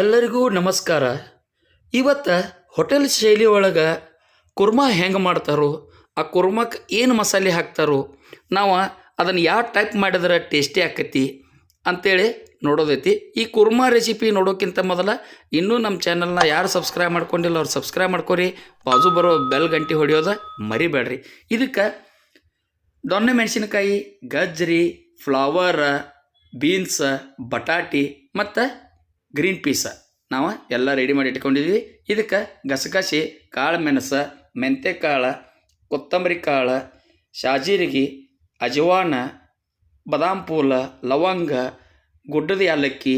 ಎಲ್ಲರಿಗೂ ನಮಸ್ಕಾರ. ಇವತ್ತು ಹೋಟೆಲ್ ಶೈಲಿ ಒಳಗೆ ಕುರ್ಮಾ ಹೆಂಗೆ ಮಾಡ್ತಾರೋ, ಆ ಕುರ್ಮಕ್ಕೆ ಏನು ಮಸಾಲೆ ಹಾಕ್ತಾರೋ, ನಾವು ಅದನ್ನು ಯಾವ ಟೈಪ್ ಮಾಡಿದ್ರೆ ಟೇಸ್ಟಿ ಆಕತಿ ಅಂತೇಳಿ ನೋಡೋದೈತಿ. ಈ ಕುರ್ಮಾ ರೆಸಿಪಿ ನೋಡೋಕ್ಕಿಂತ ಮೊದಲ ಇನ್ನೂ ನಮ್ಮ ಚಾನಲ್ನ ಯಾರು ಸಬ್ಸ್ಕ್ರೈಬ್ ಮಾಡ್ಕೊಂಡಿಲ್ಲ ಅವ್ರು ಸಬ್ಸ್ಕ್ರೈಬ್ ಮಾಡ್ಕೊರಿ. ಬಾಜು ಬರೋ ಬೆಲ್ ಗಂಟೆ ಹೊಡೆಯೋದ ಮರಿಬೇಡ್ರಿ. ಇದಕ್ಕೆ ದೊಣ್ಣೆ ಮೆಣಸಿನಕಾಯಿ, ಗಜ್ಜರಿ ಫ್ಲವರ್ ಬೀನ್ಸ್ ಬಟಾಟಿ ಮತ್ತು ಗ್ರೀನ್ ಪೀಸ. ನಾವು ಎಲ್ಲ ರೆಡಿ ಮಾಡಿ ಇಟ್ಕೊಂಡಿದ್ವಿ. ಇದಕ್ಕೆ ಗಸಗಸೆ ಕಾಳು ಮೆಣಸು ಮೆಂತ್ಯಕಾಳು ಕೊತ್ತಂಬರಿ ಕಾಳು, ಶಾಜೀರಿಗೆ, ಅಜವಾನ, ಬದಾಮ್ ಪೂಲ, ಲವಂಗ, ಗುಡ್ಡದ ಯಾಲಕ್ಕಿ,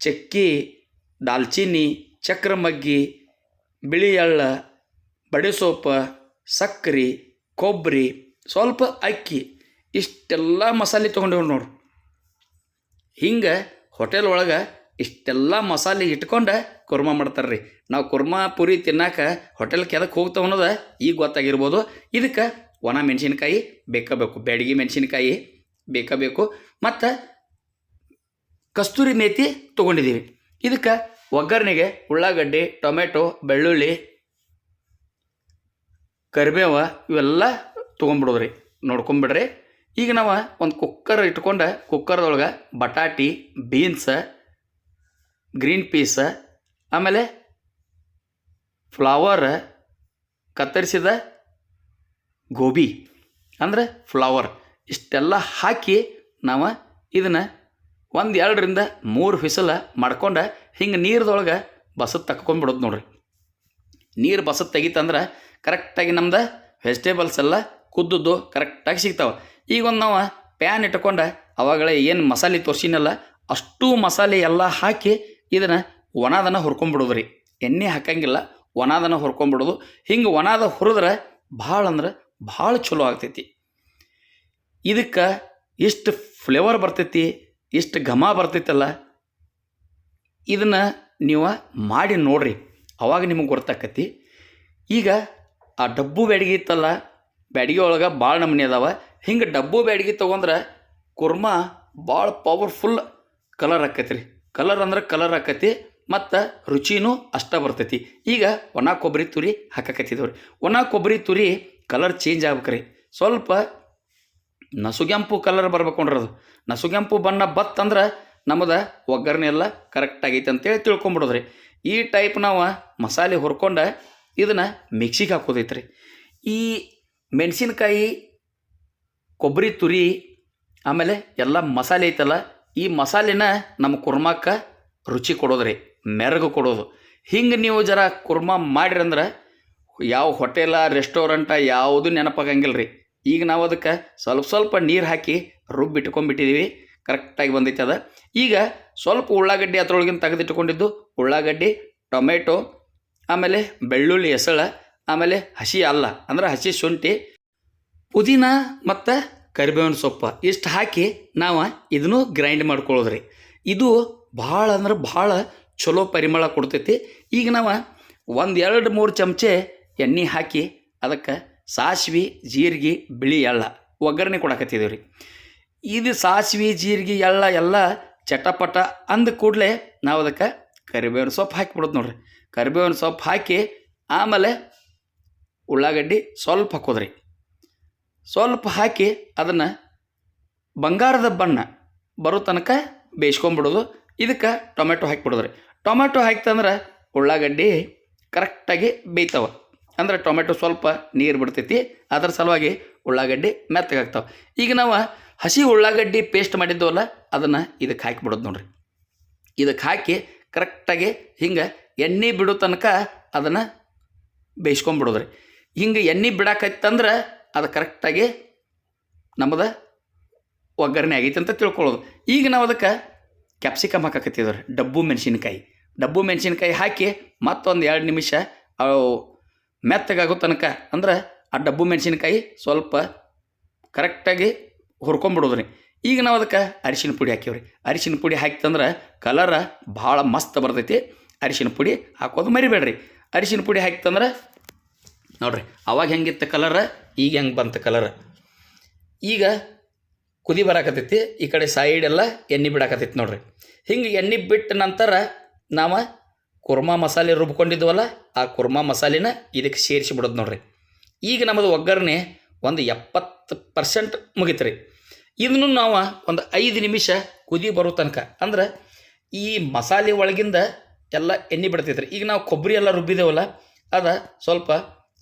ಚಕ್ಕಿ, ದಾಲ್ಚಿನ್ನಿ, ಚಕ್ರಮಗ್ಗಿ, ಬಿಳಿ ಎಳ್ಳ, ಬಡೆ ಸೋಪ, ಸಕ್ಕರೆ, ಕೊಬ್ಬರಿ, ಸ್ವಲ್ಪ ಅಕ್ಕಿ. ಇಷ್ಟೆಲ್ಲ ಮಸಾಲೆ ತೊಗೊಂಡೇವು ನೋಡ್ರಿ. ಹಿಂಗೆ ಹೋಟೆಲ್ ಒಳಗೆ ಇಷ್ಟೆಲ್ಲ ಮಸಾಲೆ ಇಟ್ಕೊಂಡು ಕುರ್ಮ ಮಾಡ್ತಾರೆ ರೀ ನಾವು ಕುರ್ಮ ಪುರಿ ತಿನ್ನಾಕ ಹೋಟೆಲ್ ಕೆದಕ್ಕೆ ಹೋಗ್ತಾವ ಅನ್ನೋದು ಈಗ ಗೊತ್ತಾಗಿರ್ಬೋದು. ಇದಕ್ಕೆ ಒಣ ಮೆಣಸಿನ್ಕಾಯಿ ಬೇಕಾಗಬೇಕು, ಬ್ಯಾಡಗಿ ಮೆಣಸಿನ್ಕಾಯಿ ಬೇಕಾಗಬೇಕು. ಮತ್ತು ಕಸ್ತೂರಿ ಮೇತಿ ತೊಗೊಂಡಿದ್ದೀವಿ ಇದಕ್ಕೆ ಒಗ್ಗರಣೆಗೆ ಉಳ್ಳಾಗಡ್ಡಿ, ಟೊಮೆಟೊ, ಬೆಳ್ಳುಳ್ಳಿ, ಕರಿಬೇವ ಇವೆಲ್ಲ ತೊಗೊಂಬಿಡೋದ್ರಿ ನೋಡ್ಕೊಂಬಿಡ್ರಿ. ಈಗ ನಾವು ಒಂದು ಕುಕ್ಕರ್ ಇಟ್ಕೊಂಡು ಕುಕ್ಕರ್ದೊಳಗೆ ಬಟಾಟಿ ಬೀನ್ಸ ಗ್ರೀನ್ ಪೀಸ, ಆಮೇಲೆ ಫ್ಲವರ್, ಕತ್ತರಿಸಿದ ಗೋಬಿ. ಅಂದರೆ ಫ್ಲವರ್. ಇಷ್ಟೆಲ್ಲ ಹಾಕಿ ನಾವು ಇದನ್ನು ಒಂದು ಎರಡರಿಂದ ಮೂರು ಫಿಸಲ ಮಾಡ್ಕೊಂಡು ಹಿಂಗೆ ನೀರ್ದೊಳಗೆ ಬಸತ್ ತಕ್ಕೊಂಡ್ಬಿಡೋದು ನೋಡ್ರಿ. ನೀರು ಬಸದ್ ತೆಗಿತಂದ್ರೆ ಕರೆಕ್ಟಾಗಿ ನಮ್ದು ವೆಜಿಟೇಬಲ್ಸ್ ಎಲ್ಲ ಕುದ್ದದ್ದು ಕರೆಕ್ಟಾಗಿ ಸಿಗ್ತಾವೆ. ಈಗ ಒಂದು ನಾವು ಪ್ಯಾನ್ ಇಟ್ಕೊಂಡು ಅವಾಗಲೇ ಏನು ಮಸಾಲೆ ತೋರಿಸಿನಲ್ಲ, ಅಷ್ಟು ಮಸಾಲೆ ಎಲ್ಲ ಹಾಕಿ ಇದನ್ನು ಒಣದನ ಹುರ್ಕೊಂಬಿಡೋದು ರೀ ಎಣ್ಣೆ ಹಾಕಂಗಿಲ್ಲ ಒಣದನ ಹುರ್ಕೊಂಬಿಡೋದು. ಹಿಂಗೆ ಒಣದ ಹುರಿದ್ರೆ ಭಾಳ ಅಂದ್ರೆ ಭಾಳ ಚಲೋ ಆಗ್ತೈತಿ. ಇದಕ್ಕೆ ಎಷ್ಟು ಫ್ಲೇವರ್ ಬರ್ತೈತಿ, ಇಷ್ಟು ಘಮ ಬರ್ತೈತಲ್ಲ, ಇದನ್ನು ನೀವು ಮಾಡಿ ನೋಡ್ರಿ. ಅವಾಗ ನಿಮಗೆ ಗೊತ್ತಾಕತಿ. ಈಗ ಆ ಡಬ್ಬು ಬ್ಯಾಡಿಗೆ ಇತ್ತಲ್ಲ, ಬ್ಯಾಡಿಗೆ ಒಳಗೆ ಭಾಳ ನಮೂನಿ ಅದಾವ. ಹಿಂಗೆ ಡಬ್ಬು ಬ್ಯಾಡಿಗೆ ತೊಗೊಂಡ್ರೆ ಕುರ್ಮಾ ಭಾಳ ಪವರ್ಫುಲ್ ಕಲರ್ ಆಕೈತಿ ರೀ ಕಲರ್ ಅಂದ್ರೆ ಕಲರ್ ಹಾಕತಿ ಮತ್ತು ರುಚಿನೂ ಅಷ್ಟ ಬರ್ತೈತಿ. ಈಗ ಒಣ ಕೊಬ್ಬರಿ ತುರಿ ಹಾಕಕತ್ತಿದ್ದವ್ರಿ ಒಣ ಕೊಬ್ಬರಿ ತುರಿ ಕಲರ್ ಚೇಂಜ್ ಆಗ್ಬೇಕ್ರಿ. ಸ್ವಲ್ಪ ನಸುಗೆಂಪು ಕಲರ್ ಬರ್ಬೇಕು ನೋಡ್ರಿ ಅದು. ನಸುಗೆಂಪು ಬಣ್ಣ ಬತ್ತಂದ್ರೆ ನಮ್ಮದು ಒಗ್ಗರಣೆ ಎಲ್ಲ ಕರೆಕ್ಟ್ ಆಗೈತೆ ಅಂತೇಳಿ ತಿಳ್ಕೊಂಬಿಡೋದ್ರಿ. ಈ ಟೈಪ್ ನಾವು ಮಸಾಲೆ ಹುರ್ಕೊಂಡು ಇದನ್ನು ಮಿಕ್ಸಿಗೆ ಹಾಕೋದೈತ್ರಿ. ಈ ಮೆಣಸಿನ್ಕಾಯಿ ಕೊಬ್ಬರಿ ತುರಿ ಆಮೇಲೆ ಎಲ್ಲ ಮಸಾಲೆ ಐತಲ್ಲ ಈ ಮಸಾಲೆನ ನಮ್ಮ ಕುರ್ಮಾಕ್ಕೆ ರುಚಿ ಕೊಡೋದ್ರಿ, ಮೆರಗು ಕೊಡೋದು. ಹಿಂಗೆ ನೀವು ಜರ ಮಾಡಿರಿ ಅಂದ್ರೆ ಯಾವ ಹೋಟೆಲ, ರೆಸ್ಟೋರೆಂಟ ಯಾವುದು ನೆನಪಾಗಂಗಿಲ್ಲ ರೀ ಈಗ ನಾವು ಅದಕ್ಕೆ ಸ್ವಲ್ಪ ಸ್ವಲ್ಪ ನೀರು ಹಾಕಿ ರುಬ್ಬಿಟ್ಕೊಂಡ್ಬಿಟ್ಟಿದ್ದೀವಿ ಕರೆಕ್ಟಾಗಿ ಬಂದೈತೆ ಅದ. ಈಗ ಸ್ವಲ್ಪ ಉಳ್ಳಾಗಡ್ಡಿ ಅದ್ರೊಳಗಿನ ತೆಗೆದಿಟ್ಕೊಂಡಿದ್ದು ಉಳ್ಳಾಗಡ್ಡಿ, ಟೊಮೆಟೊ, ಆಮೇಲೆ ಬೆಳ್ಳುಳ್ಳಿ ಹೆಸಳು, ಆಮೇಲೆ ಹಸಿ ಅಲ್ಲ, ಅಂದ್ರೆ ಹಸಿ ಶುಂಠಿ, ಪುದೀನ ಮತ್ತು ಕರಿಬೇವಿನ ಸೊಪ್ಪು ಇಷ್ಟು ಹಾಕಿ ನಾವು ಇದನ್ನು ಗ್ರೈಂಡ್ ಮಾಡ್ಕೊಳ್ಳೋದ್ರಿ ಇದು ಭಾಳ ಅಂದ್ರೆ ಭಾಳ ಚಲೋ ಪರಿಮಳ ಕೊಡ್ತೈತಿ. ಈಗ ನಾವು ಒಂದು ಎರಡು ಮೂರು ಚಮಚೆ ಎಣ್ಣೆ ಹಾಕಿ ಅದಕ್ಕೆ ಸಾಸಿವೆ, ಜೀರಿಗೆ, ಬಿಳಿ ಎಳ್ಳ ಒಗ್ಗರಣೆ ಕೊಡಕತ್ತಿದ್ದೀವಿ ರೀ ಇದು ಸಾಸಿವೆ, ಜೀರಿಗೆ, ಎಳ್ಳ ಎಲ್ಲ ಚಟಪಟ ಅಂದ ಕೂಡಲೇ ನಾವು ಅದಕ್ಕೆ ಕರಿಬೇವಿನ ಸೊಪ್ಪು ಹಾಕಿಬಿಡೋದು ನೋಡ್ರಿ. ಕರಿಬೇವಿನ ಸೊಪ್ಪು ಹಾಕಿ ಆಮೇಲೆ ಉಳ್ಳಾಗಡ್ಡಿ ಸ್ವಲ್ಪ ಹಾಕೋದ್ರಿ. ಸ್ವಲ್ಪ ಹಾಕಿ ಅದನ್ನು ಬಂಗಾರದ ಬಣ್ಣ ಬರೋ ತನಕ ಬೇಯಿಸ್ಕೊಂಬಿಡೋದು. ಇದಕ್ಕೆ ಟೊಮೆಟೊ ಹಾಕಿಬಿಡೋದ್ರಿ. ಟೊಮೆಟೊ ಹಾಕ್ತಂದ್ರೆ ಉಳ್ಳಾಗಡ್ಡಿ ಕರೆಕ್ಟಾಗಿ ಬೇಯ್ತಾವ. ಅಂದ್ರೆ ಟೊಮೆಟೊ ಸ್ವಲ್ಪ ನೀರು ಬಿಡ್ತೈತಿ. ಅದ್ರ ಸಲುವಾಗಿ ಉಳ್ಳಾಗಡ್ಡಿ ಮೆತ್ತಗಾಗ್ತಾವೆ ಈಗ ನಾವು ಹಸಿ ಉಳ್ಳಾಗಡ್ಡಿ ಪೇಸ್ಟ್ ಮಾಡಿದ್ದವಲ್ಲ, ಅದನ್ನು ಇದಕ್ಕೆ ಹಾಕಿಬಿಡೋದು ನೋಡ್ರಿ. ಇದಕ್ಕೆ ಹಾಕಿ ಕರೆಕ್ಟಾಗಿ ಹಿಂಗೆ ಎಣ್ಣೆ ಬಿಡೋ ತನಕ ಅದನ್ನು ಬೇಯಿಸ್ಕೊಂಬಿಡೋದ್ರಿ. ಹಿಂಗೆ ಎಣ್ಣೆ ಬಿಡಾಕತ್ತಂದ್ರೆ ಅದು ಕರೆಕ್ಟಾಗಿ ನಮ್ಮದು ಒಗ್ಗರಣೆ ಆಗೈತೆ ಅಂತ ತಿಳ್ಕೊಳ್ಳೋದು. ಈಗ ನಾವು ಅದಕ್ಕೆ ಕ್ಯಾಪ್ಸಿಕಮ್ ಹಾಕಕತ್ತಿದ್ರು ಡಬ್ಬು ಮೆಣಸಿನ್ಕಾಯಿ. ಡಬ್ಬು ಮೆಣಸಿನ್ಕಾಯಿ ಹಾಕಿ ಮತ್ತೊಂದು ಎರಡು ನಿಮಿಷ ಅವು ಮೆತ್ತಗಾಗೋ ತನಕ ಅಂದ್ರೆ ಆ ಡಬ್ಬು ಮೆಣಸಿನ್ಕಾಯಿ ಸ್ವಲ್ಪ ಕರೆಕ್ಟಾಗಿ ಹುರ್ಕೊಂಬಿಡೋದ್ರಿ ಈಗ ನಾವು ಅದಕ್ಕೆ ಅರಿಶಿನ ಪುಡಿ ಹಾಕೀವ್ರಿ. ಅರಿಶಿನ ಪುಡಿ ಹಾಕ್ತಂದ್ರೆ ಕಲರ ಭಾಳ ಮಸ್ತ್ ಬರ್ತೈತಿ. ಅರಿಶಿನ ಪುಡಿ ಹಾಕೋದು ಮರಿಬೇಡ್ರಿ. ಅರಿಶಿನ ಪುಡಿ ಹಾಕ್ತಂದ್ರೆ ನೋಡ್ರಿ, ಅವಾಗ ಹೆಂಗಿತ್ತು ಕಲರ್ ಈಗ ಹೆಂಗೆ ಬಂತು ಕಲರ್ ಈಗ ಕುದಿ ಬರಾಕತ್ತೈತಿ, ಈ ಕಡೆ ಸೈಡ್ ಎಲ್ಲ ಎಣ್ಣೆ ಬಿಡಾಕತ್ತೈತಿ ನೋಡ್ರಿ. ಹಿಂಗೆ ಎಣ್ಣೆ ಬಿಟ್ಟ ನಂತರ ನಾವು ಕುರ್ಮಾ ಮಸಾಲೆ ರುಬ್ಕೊಂಡಿದ್ವಲ್ಲ, ಆ ಕುರ್ಮಾ ಮಸಾಲೆನ ಇದಕ್ಕೆ ಸೇರಿಸಿ ಬಿಡೋದು ನೋಡ್ರಿ. ಈಗ ನಮ್ಮದು ಒಗ್ಗರಣೆ ಒಂದು ಎಪ್ಪತ್ತು ಪರ್ಸೆಂಟ್ ಮುಗಿತು ರೀ ಇದನ್ನು ನಾವು ಒಂದು ಐದು ನಿಮಿಷ ಕುದಿ ಬರೋ ತನಕ, ಅಂದ್ರೆ ಈ ಮಸಾಲೆ ಒಳಗಿಂದ ಎಲ್ಲ ಎಣ್ಣೆ ಬಿಡ್ತೈತೆ ರೀ ಈಗ ನಾವು ಕೊಬ್ಬರಿ ಎಲ್ಲ ರುಬ್ಬಿದೇವಲ್ಲ, ಅದು ಸ್ವಲ್ಪ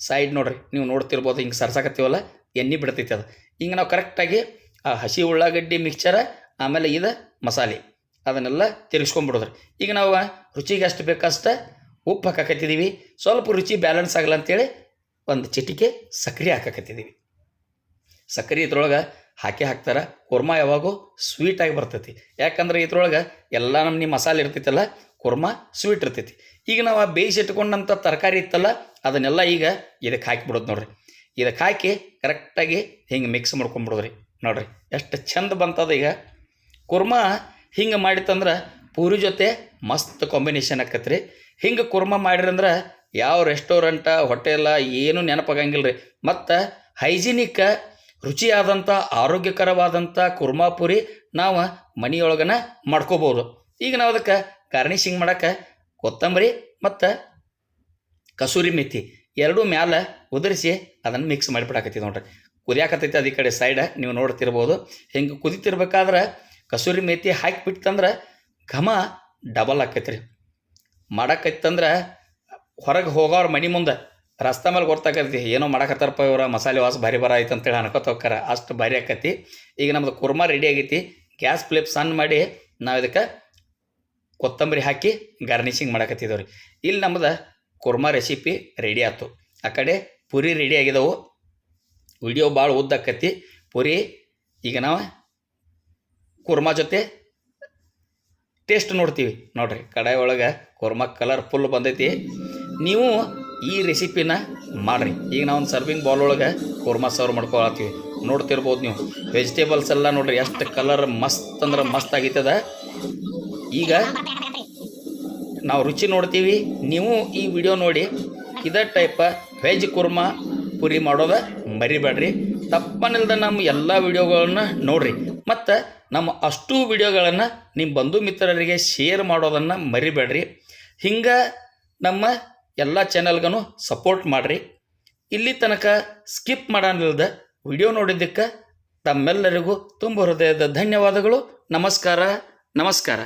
ಸೈಡ್ ನೋಡ್ರಿ, ನೀವು ನೋಡ್ತಿರ್ಬೋದು, ಹಿಂಗೆ ಸರ್ಸಾಕತ್ತೀವಲ್ಲ, ಎಣ್ಣೆ ಬಿಡ್ತೈತಿ ಅದು. ಹಿಂಗೆ ನಾವು ಕರೆಕ್ಟಾಗಿ ಆ ಹಸಿ ಉಳ್ಳಾಗಡ್ಡಿ ಮಿಕ್ಚರ ಆಮೇಲೆ ಇದು ಮಸಾಲೆ, ಅದನ್ನೆಲ್ಲ ತಿರುಗಿಸ್ಕೊಂಡ್ಬಿಡೋದ್ರಿ. ಈಗ ನಾವು ರುಚಿಗೆ ಅಷ್ಟು ಬೇಕಷ್ಟು ಉಪ್ಪು ಹಾಕಾಕತ್ತಿದ್ದೀವಿ ಸ್ವಲ್ಪ ರುಚಿ ಬ್ಯಾಲೆನ್ಸ್ ಆಗಲ್ಲ ಅಂತೇಳಿ ಒಂದು ಚಿಟಿಕೆ ಸಕ್ಕರೆ ಹಾಕಾಕತ್ತಿದ್ದೀವಿ ಸಕ್ಕರೆ ಇದ್ರೊಳಗೆ ಹಾಕಿ ಹಾಕ್ತಾರೆ, ಕುರ್ಮಾ ಯಾವಾಗೂ ಸ್ವೀಟಾಗಿ ಬರ್ತೈತಿ. ಯಾಕಂದ್ರೆ ಇದ್ರೊಳಗೆ ಎಲ್ಲ ನಮ್ನಿ ಮಸಾಲೆ ಇರ್ತೈತಲ್ಲ ಕುರ್ಮಾ ಸ್ವೀಟ್ ಇರ್ತೈತಿ ಈಗ ನಾವು ಆ ಬೇಯಿಸಿಟ್ಕೊಂಡಂಥ ತರಕಾರಿ ಇತ್ತಲ್ಲ, ಅದನ್ನೆಲ್ಲ ಈಗ ಇದಕ್ಕೆ ಹಾಕಿಬಿಡೋದು ನೋಡ್ರಿ. ಇದಕ್ಕೆ ಹಾಕಿ ಕರೆಕ್ಟಾಗಿ ಹಿಂಗೆ ಮಿಕ್ಸ್ ಮಾಡ್ಕೊಂಬಿಡೋದ್ರಿ ನೋಡ್ರಿ, ಎಷ್ಟು ಚಂದ ಬಂತದ ಈಗ. ಕುರ್ಮಾ ಹಿಂಗೆ ಮಾಡಿತ್ತಂದ್ರೆ ಪೂರಿ ಜೊತೆ ಮಸ್ತ್ ಕಾಂಬಿನೇಷನ್ ಆಕತ್ರಿ. ಹಿಂಗೆ ಕುರ್ಮಾ ಮಾಡಿರಂದ್ರೆ ಯಾವ ರೆಸ್ಟೋರೆಂಟ ಹೋಟೆಲ ಏನು ನೆನಪಾಗಂಗಿಲ್ಲ ರೀ ಮತ್ತು ಹೈಜಿನಿಕ್ ರುಚಿಯಾದಂಥ ಆರೋಗ್ಯಕರವಾದಂಥ ಕುರ್ಮಾ ಪುರಿ ನಾವು ಮನೆಯೊಳಗನ ಮಾಡ್ಕೋಬೋದು. ಈಗ ನಾವು ಅದಕ್ಕೆ ಗಾರ್ನಿಷಿಂಗ್ ಮಾಡೋಕೆ ಕೊತ್ತಂಬರಿ ಮತ್ತು ಕಸೂರಿ ಮೆಥಿ ಎರಡೂ ಮ್ಯಾಲೆ ಉದುರಿಸಿ ಅದನ್ನು ಮಿಕ್ಸ್ ಮಾಡಿಬಿಡಾಕತ್ತಿ ನೋಡ್ರಿ. ಕುದಿಯಾಕತ್ತೈತಿ ಅದು ಈ ಕಡೆ ಸೈಡ ನೀವು ನೋಡ್ತಿರ್ಬೋದು. ಹಿಂಗೆ ಕುದಿತಿರ್ಬೇಕಾದ್ರೆ ಕಸೂರಿ ಮೆಥಿ ಹಾಕಿಬಿಟ್ಟಂದ್ರೆ ಘಮ ಡಬಲ್ ಆಕೈತಿ ರೀ ಮಾಡಕ್ಕೈತಂದ್ರೆ ಹೊರಗೆ ಹೋಗೋರು ಮನೆ ಮುಂದೆ ರಸ್ತೆ ಮೇಲೆ ಗೊತ್ತಾಕೈತಿ ಏನೋ ಮಾಡಕತ್ತಾರಪ್ಪ ಇವರ, ಮಸಾಲೆ ವಾಸ ಭಾರಿ ಬರ ಐತೆ ಅಂತೇಳಿ ಅನ್ಕೋತ ಹೋಗ್ತಾರ ಅಷ್ಟು ಭಾರಿ ಆಕೈತಿ ಈಗ ನಮ್ದು ಕುರ್ಮಾ ರೆಡಿ ಆಗೈತಿ. ಗ್ಯಾಸ್ ಫ್ಲೇಪ್ ಸಣ್ಣ ಮಾಡಿ ನಾವು ಇದಕ್ಕೆ ಕೊತ್ತಂಬರಿ ಹಾಕಿ ಗಾರ್ನಿಶಿಂಗ್ ಮಾಡಕತ್ತಿದ್ದೇವೆ ರೀ ಇಲ್ಲಿ ನಮ್ದು ಕುರ್ಮಾ ರೆಸಿಪಿ ರೆಡಿ ಆಯ್ತು ಆ ಕಡೆ ಪುರಿ ರೆಡಿ ಆಗಿದವು. ವಿಡಿಯೋ ಭಾಳ ಉದ್ದಾಕತಿ ಪುರಿ, ಈಗ ನಾವು ಕುರ್ಮಾ ಜೊತೆ ಟೇಸ್ಟ್ ನೋಡ್ತೀವಿ. ನೋಡ್ರಿ, ಕಡಾಯಿ ಒಳಗೆ ಕುರ್ಮಾ ಕಲರ್ ಫುಲ್ ಬಂದೈತಿ. ನೀವು ಈ ರೆಸಿಪಿನ ಮಾಡಿರಿ. ಈಗ ನಾವು ಒಂದು ಸರ್ವಿಂಗ್ ಬೌಲ್ ಒಳಗೆ ಕುರ್ಮಾ ಸರ್ವ್ ಮಾಡ್ಕೊಳತ್ತೀವಿ. ನೋಡ್ತಿರ್ಬೋದು ನೀವು. ವೆಜಿಟೇಬಲ್ಸ್ ಎಲ್ಲ ನೋಡ್ರಿ, ಎಷ್ಟು ಕಲರ್ ಮಸ್ತ್ ಅಂದ್ರೆ ಮಸ್ತ್ ಆಗೈತದ ಈಗ ನಾವು ರುಚಿ ನೋಡ್ತೀವಿ. ನೀವು ಈ ವಿಡಿಯೋ ನೋಡಿ. ಇದೇ ಟೈಪ ವೆಜ್ ಕುರ್ಮಾ ಪುರಿ ಮಾಡೋದ ಮರಿಬೇಡ್ರಿ. ತಪ್ಪನಿಲ್ದ ನಮ್ಮ ಎಲ್ಲ ವಿಡಿಯೋಗಳನ್ನು ನೋಡ್ರಿ. ಮತ್ತು ನಮ್ಮ ಅಷ್ಟು ವಿಡಿಯೋಗಳನ್ನು ನಿಮ್ಮ ಬಂಧು ಮಿತ್ರರಿಗೆ ಶೇರ್ ಮಾಡೋದನ್ನು ಮರಿಬೇಡ್ರಿ. ಹಿಂಗೆ ನಮ್ಮ ಎಲ್ಲ ಚಾನಲ್ಗೂ ಸಪೋರ್ಟ್ ಮಾಡಿರಿ. ಇಲ್ಲಿ ತನಕ ಸ್ಕಿಪ್ ಮಾಡೋನಿಲ್ದ ವಿಡಿಯೋ ನೋಡಿದ್ದಕ್ಕೆ ತಮ್ಮೆಲ್ಲರಿಗೂ ತುಂಬ ಹೃದಯದ ಧನ್ಯವಾದಗಳು. ನಮಸ್ಕಾರ. ನಮಸ್ಕಾರ.